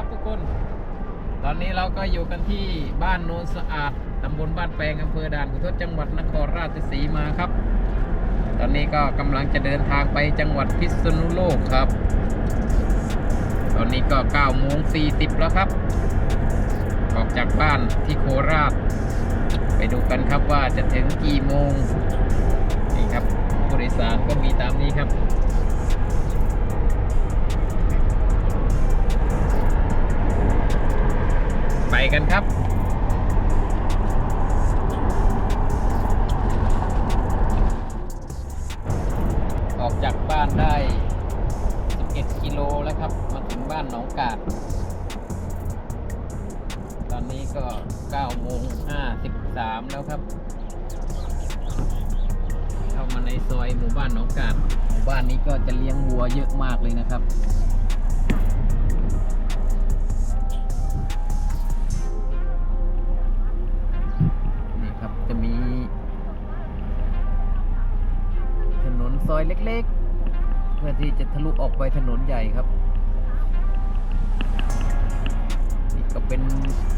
ครับทุกคน ตอนนี้เราก็อยู่กันที่บ้านโนนสะอาดตำบลบ้านแปลงอำเภอด่านขุนทดจังหวัดนครราชสีมาครับ ตอนนี้ก็กำลังจะเดินทางไปจังหวัดพิษณุโลกครับ ตอนนี้ก็9โมง40แล้วครับ ออกจากบ้านที่โคราช ไปดูกันครับว่าจะถึงกี่โมงนี่ครับผู้โดยสารก็มีตามนี้ครับ กันครับ จะทะลุออกไปถนนใหญ่ครับ นี่ก็เป็น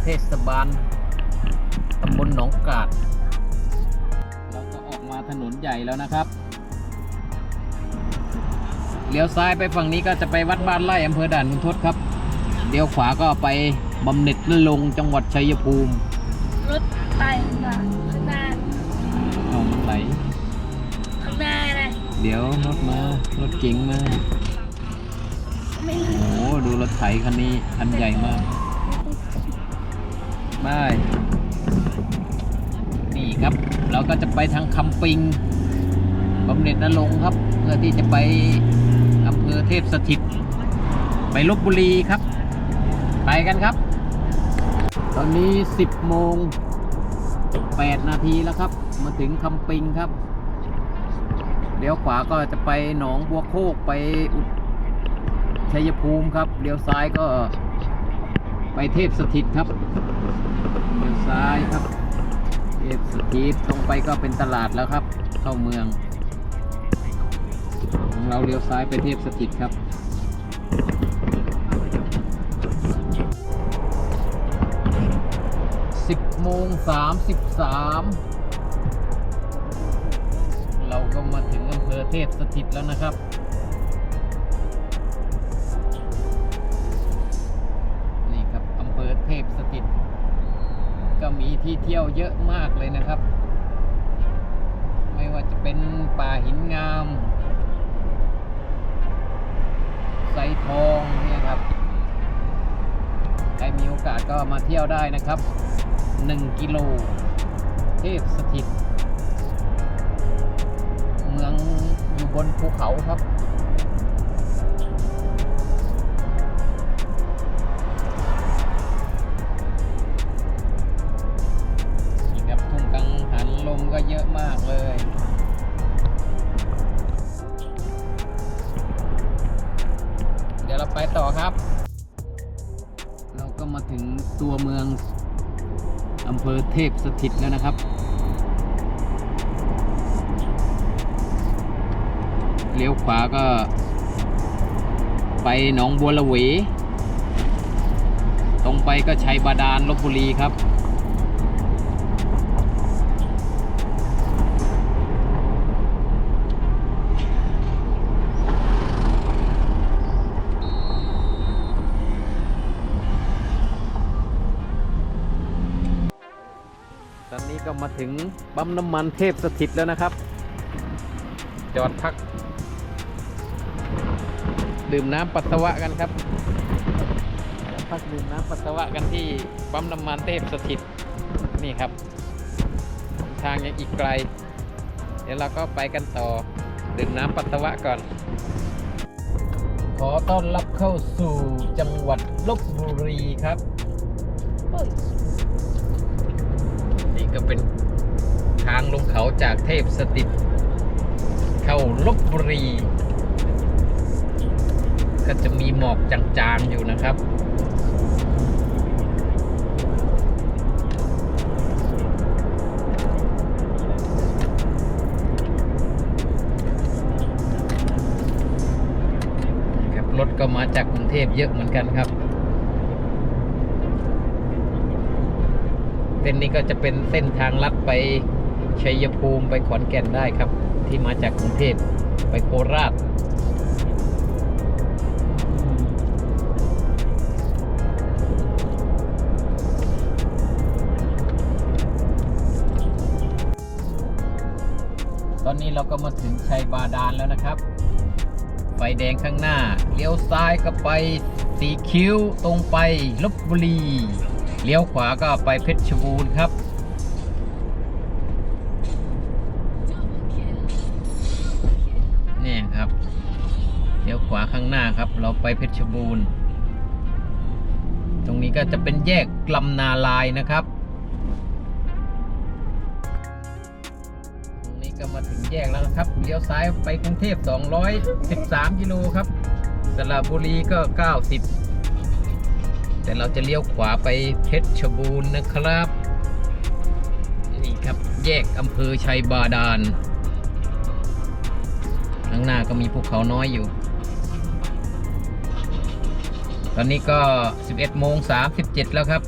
เทศบาลตำบลหนองกาด เราก็ออกมาถนนใหญ่แล้วนะครับ เลี้ยวซ้ายไปฝั่งนี้ก็จะไปวัดบ้านไร่อำเภอด่านขุนทดครับ เลี้ยวขวาก็ไปบำเหน็จนรงค์จังหวัดชัยภูมิ รถไปมาข้างหน้า เอามันไหลข้างหน้านะ เดี๋ยวรถมารถเก๋งมาโอ้โหดูรถไถคันนี้คันใหญ่มากบายนี่ครับ เราก็จะไปทางคำปิงบำเหน็จนรงค์ครับ เพื่อที่จะไปอำเภอเทพสถิต ไปลบบุรีครับ ไปกันครับ ตอนนี้ 10โมง8นาทีแล้วครับ มาถึงคำปิงครับ เลี้ยวขวาก็จะไปหนองบัวโคกไปอุชัยภูมิครับ เลี้ยวซ้ายก็ไปเทพสถิตครับ เลี้ยวซ้ายครับ เทพสถิตตรงไปก็เป็นตลาดแล้วครับ เข้าเมือง ของเราเลี้ยวซ้ายไปเทพสถิตครับสิบโมงสามสิบสาม เราก็มาถึงอำเภอเทพสถิตแล้วนะครับนี่ครับอำเภอเทพสถิต ก็มีที่เที่ยวเยอะมากเลยนะครับ ไม่ว่าจะเป็นป่าหินงามไซทองเนี่ยครับใครมีโอกาสก็มาเที่ยวได้นะครับ 1 กิโล เทพสถิต บนภูเขาครับ นี่ครับทุ่งกังหันลมก็เยอะมากเลยเดี๋ยวเราไปต่อครับ เราก็มาถึงตัวเมืองอำเภอเทพสถิตแล้วนะครับ เลี้ยวขวาก็ ไปหนองบัวละเวตรงไปก็ชัยบาดาลลบบุรีครับ ตอนนี้ก็มาถึงปั๊มน้ำมันเทพสถิตแล้วนะครับ จอดพัก ดื่มน้ำปัสสาวะกันครับจอดพักดื่มน้ำปัสสาวะกันที่ปั๊มน้ำมันเทพสถิตนี่ครับ ทางยังอีกไกล เดี๋ยวเราก็ไปกันต่อดื่มน้ำปัสสาวะก่อน ขอต้อนรับเข้าสู่จังหวัดลบบุรีครับ นี่ก็เป็นทางลงเขาจากเทพสถิตเข้าลบบุรี็จะมีหมอกจางๆอยู่นะครับรถก็มาจากกรุงเทพเยอะเหมือนกันครับ เส้นนี้ก็จะเป็นเส้นทางลัดไปชัยภูมิไปขอนแก่นได้ครับ ที่มาจากกรุงเทพไปโคราช เราก็มาถึงชัยบาดาลแล้วนะครับ ไฟแดงข้างหน้า เลี้ยวซ้ายก็ไปสีคิ้วตรงไปลบบุรี เลี้ยวขวาก็ไปเพชรบูรณ์ครับนี่ครับ เลี้ยวขวาข้างหน้าครับ เราไปเพชรบูรณ์ ตรงนี้ก็จะเป็นแยกลำนาลายนะครับ แยกแล้วครับเลี้ยวซ้ายไปกรุงเทพ 213กิโลครับสระบุรีก็ 90 แต่เราจะเลี้ยวขวาไปเพชรบูรณ์นะครับนี่ครับแยกอำเภอชัยบาดาลข้างหน้าก็มีภูเขาน้อยอยู่ ตอนนี้ก็ 11โมง37 แล้วครับ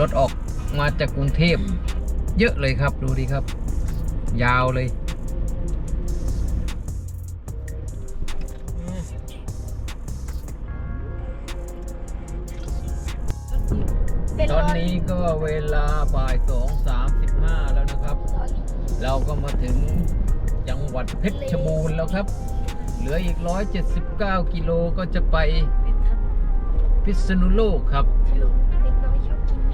รถออกมาจากกรุงเทพเยอะเลยครับดูดิครับ ยาวเลยเป็นตรอนถนี้ก็เวลาบ่ายสองสามสิบห้าแล้วนะครับ เราก็มาถึงจังหวัดเพชรบูรณ์แล้วครับ เหลืออีก179กิโลก็จะไปพิษณุโลกครับ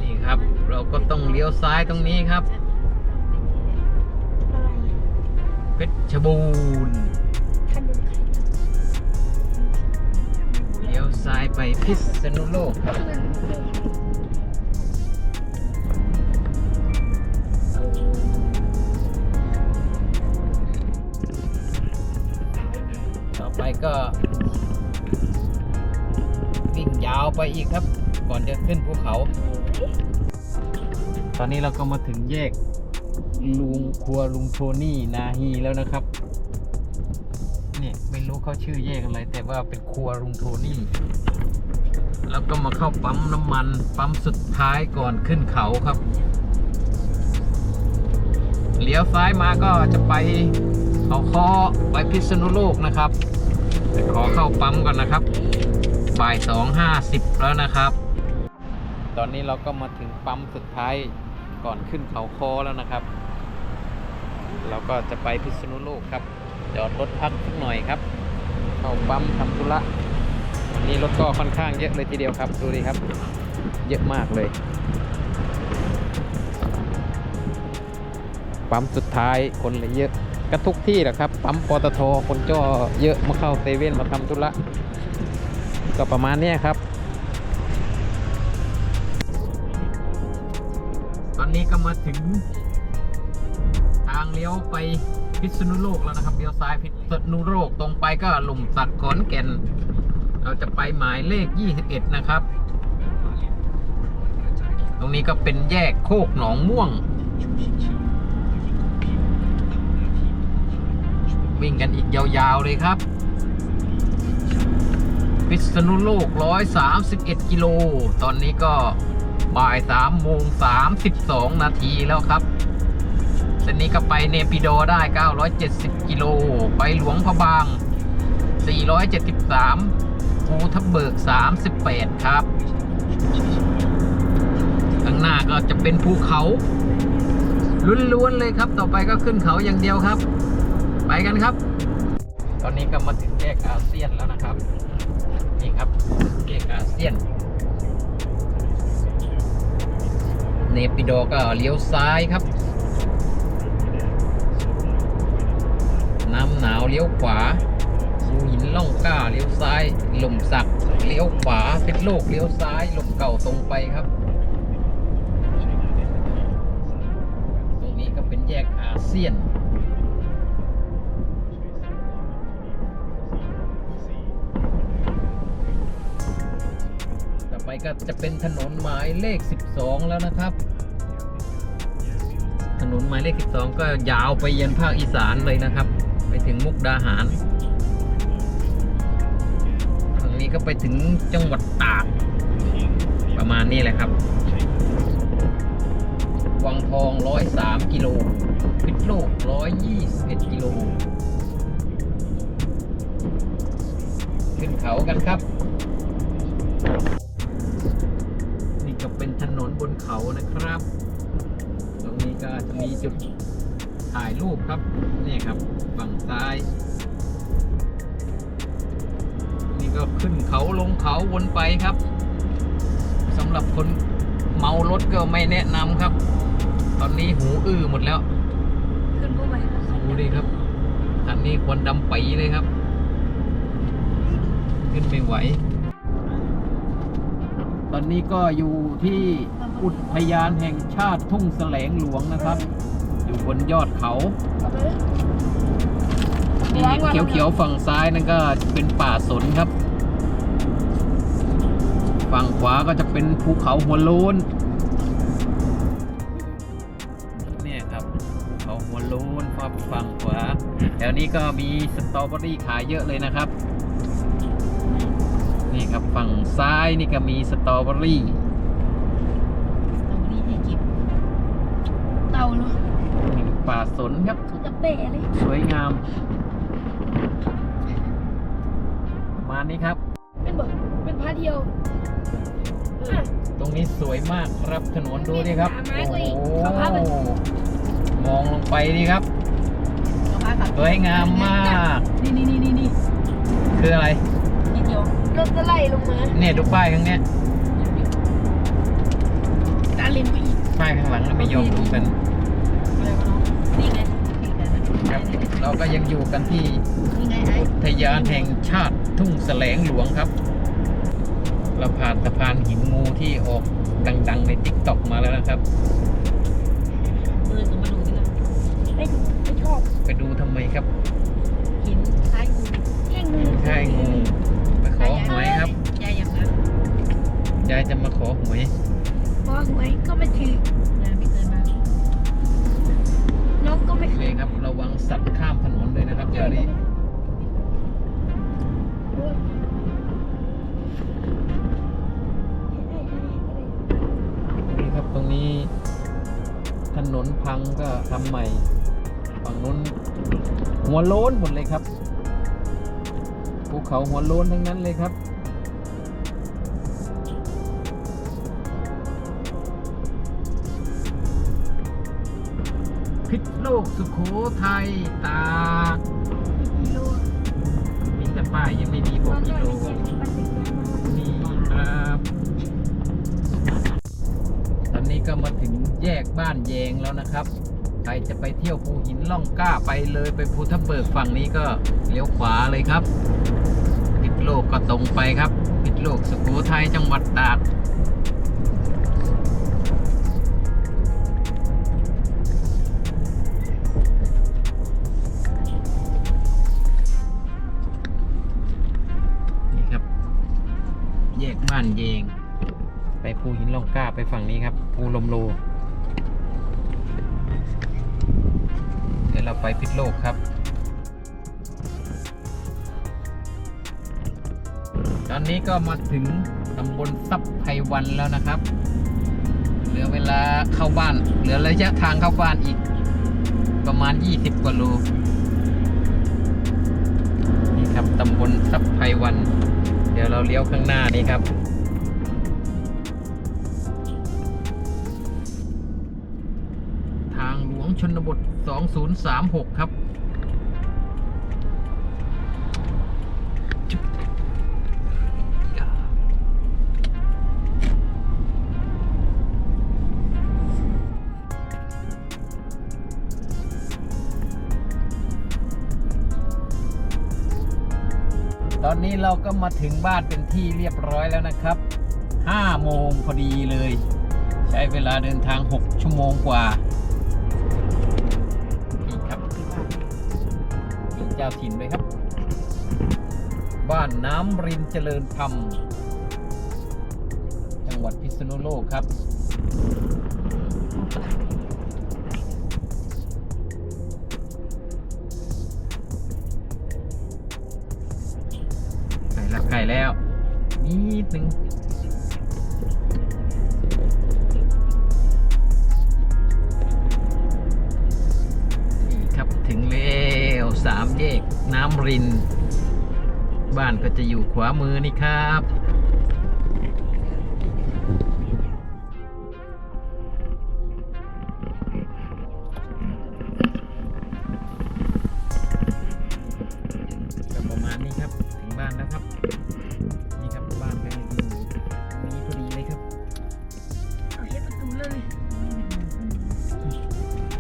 นี่ครับ เราก็ต้องเลี้ยวซ้ายตรงนี้ครับ ชรบูรณ์เลี้ยวซ้ายไปพิษณุโลกครับต่อไปก็วิ่งยาวไปอีกครับ ก่อนจะขึ้นภูเขา ตอนนี้เราก็มาถึงแยก ลุงครัวลุงโทนี่นาฮีแล้วนะครับเนี่ยไม่รู้เขาชื่อแยกอะไร แต่ว่าเป็นครัวลุงโทนี่ แล้วก็มาเข้าปั๊มน้ำมันปั๊มสุดท้ายก่อนขึ้นเขาครับเลี้ยวซ้ายมาก็จะไปเขาคอไปพิษณุโลกนะครับแต่ขอเข้าปั๊มก่อนนะครับบ่ายสองห้าสิบแล้วนะครับ ตอนนี้เราก็มาถึงปั๊มสุดท้าย ก่อนขึ้นเขาคอแล้วนะครับ เราก็จะไปพิษณุโลกครับจอดรถพักสักหน่อยครับ เข้าปั๊มทำธุระวันนี้รถก็ค่อนข้างเยอะเลยทีเดียวครับ ดูดิครับ เยอะมากเลยปั๊มสุดท้ายคนเลยเยอะกระทุกที่แหละครับปั๊มปตทคนก็เยอะมาเข้าเซเว่นมาทำธุระก็ประมาณนี้ครับ นี้ก็มาถึง ทางเลี้ยวไปพิษณุโลกแล้วนะครับเลี้ยวซ้ายพิษณุโลกตรงไปก็หลุมสักขอนแก่น เราจะไปหมายเลข 21 นะครับ ตรงนี้ก็เป็นแยกโคกหนองม่วง วิ่งกันอีกยาวๆเลยครับ พิษณุโลก 131 กิโล ตอนนี้ก็ บ่าย3โมง32นาทีแล้วครับเส้นนี้ก็ไปเนปิโดได้ 970 กิโล ไปหลวงพระบาง 473ภูทับเบิก 38 ครับ ข้างหน้าก็จะเป็นภูเขาล้วนๆเลยครับ ต่อไปก็ขึ้นเขาอย่างเดียวครับ ไปกันครับ ตอนนี้ก็มาถึงแยกอาเซียนแล้วนะครับ นี่ครับแยกอาเซียน เนปิโดก็เลี้ยวซ้ายครับ น้ำหนาวเลี้ยวขวาสูหินล่องกล้าเลี้ยวซ้ายหล่มสักเลี้ยวขวาเพชรโลกเลี้ยวซ้ายหล่มเก่าตรงไปครับ ตรงนี้ก็เป็นแยกอาเซียน ก็จะเป็นถนนหมายเลข 12 แล้วนะครับ ถนนหมายเลข 12 ก็ยาวไปยันภาคอีสานเลยนะครับ ไปถึงมุกดาหารตรงนี้ก็ไปถึงจังหวัดตากประมาณนี้แหละครับ วังทอง 103 กิโล พิษโลก 121 กิโล ขึ้นเขากันครับ เขานะครับ ตรงนี้ก็จะมีจุดถ่ายรูปครับ นี่ครับ ฝั่งซ้าย นี่ก็ขึ้นเขาลงเขาวนไปครับสำหรับคนเมารถก็ไม่แนะนำครับ ตอนนี้หูอื้อหมดแล้ว ขึ้นผู้ใหม่ดูดิครับคันนี้ควันดำปีเลยครับ ขึ้นไม่ไหว ตอนนี้ก็อยู่ที่ อุทยานแห่งชาติทุ่งแสลงหลวงนะครับ อยู่บนยอดเขาที่เห็นเขียวๆฝั่งซ้ายนั่นก็เป็นป่าสนครับ ฝั่งขวาก็จะเป็นภูเขาหัวโล้นเนี่ยครับภูเขาหัวโล้นฝั่งฝั่งขวาแถวนี้ก็มีสตรอเบอรี่ขายเยอะเลยนะครับ นี่ครับฝั่งซ้ายนี่ก็มีสตรอเบอรี่ สตรอเบอรี่ให้กิน เต่าเนาะนี่ป่าสนครับเขาจะเป๊ะเลย สวยงามประมาณนี้ครับ เป็นแบบเป็นพาเที่ยวอะตรงนี้สวยมากครับถนนดูดิครับหาไม้โอ้ก็อีกโหขอภาพหน่อยมองลงไปนี่ครับเอาผ้าขัดสวยงามมาก นี่นี่นี่นี่นี่คืออะไรนิดเดียวรถจะไล่ลงมา เนี่ยดูป้ายข้างเนี้ยตาลิมไปอีก ป้ายข้างหลังเราไม่ยอมดูกันอะไรวะน้องนี่ไงนี่ไงนะครับ เราก็ยังอยู่กันที่นี่ไงไอ้อุทยานแห่งชาติทุ่งแสลงหลวงครับ เราผ่านสะพานหินงูที่ออกดังๆในทิกตอกมาแล้วนะครับมือจะมาดูที่ละไม่ดูไม่ชอบไปดูทำไมครับ หินคล้ายงูแย่งงูใช่งูไปขอหวยครับ ยายอย่างนั้นยายจะมาขอหวย เพราะหวยก็ไม่ถือยายไม่เคยมาน้องก็ไม่เลยครับระวังสัตว์ข้ามถนนด้วยนะครับเดี๋ยวนี้โอ้ยนี่ครับตรงนี้ ถนนพังก็ทำใหม่ฝั่งนู้นหัวโล้นหมดเลยครับภูเขาหัวโล้นทั้งนั้นเลยครับ พิษโลกสุโขทัยตากมีแต่ป้ายยังไม่มีบอกกิโลนี่ครับตอนนี้ก็มาถึงแยกบ้านแยงแล้วนะครับ ใครจะไปเที่ยวภูหินล่องกล้าไปเลยไปภูทับเบิกฝั่งนี้ก็เลี้ยวขวาเลยครับ พิษโลกก็ตรงไปครับ พิษโลกสุโขทัยจังหวัดตากานเยง ไปภูหินล่องกล้าไปฝั่งนี้ครับภูลมโล เดี๋ยวเราไปพิษโลกครับตอนนี้ก็มาถึงตำบลซับไพวันแล้วนะครับ เหลือเวลาเข้าบ้าน เหลือระยะทางเข้าบ้านอีก ประมาณ 20 กว่าโล นี่ครับตำบลซับไพวัน เดี๋ยวเราเลี้ยวข้างหน้านี้ครับ ชนบท 2036 ครับ ตอนนี้เราก็มาถึงบ้านเป็นที่เรียบร้อยแล้วนะครับ 5 โมงพอดีเลย ใช้เวลาเดินทาง 6 ชั่วโมงกว่า จ้าถิ่นด้วยครับ บ้านน้ำรินเจริญธรรม จังหวัดพิษณุโลกครับไก่ล้วไก่แล้วนิดนึง สามแยกน้ำริน บ้านก็จะอยู่ขวามือนี่ครับก็ประมาณนี้ครับถึงบ้านแล้วครับ นี่ครับบ้านก็อยู่นี่พอดีเลยครับเอาเช็ดประตูเลย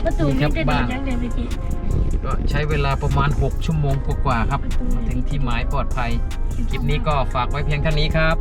ประตูนี่มีครับแต่บ้าเด็นกยังเด็กเด็กก็ ใช้เวลาประมาณ 6 ชั่วโมงกว่าๆครับ มาถึงที่หมายปลอดภัย คลิปนี้ก็ฝากไว้เพียงเท่านี้ครับ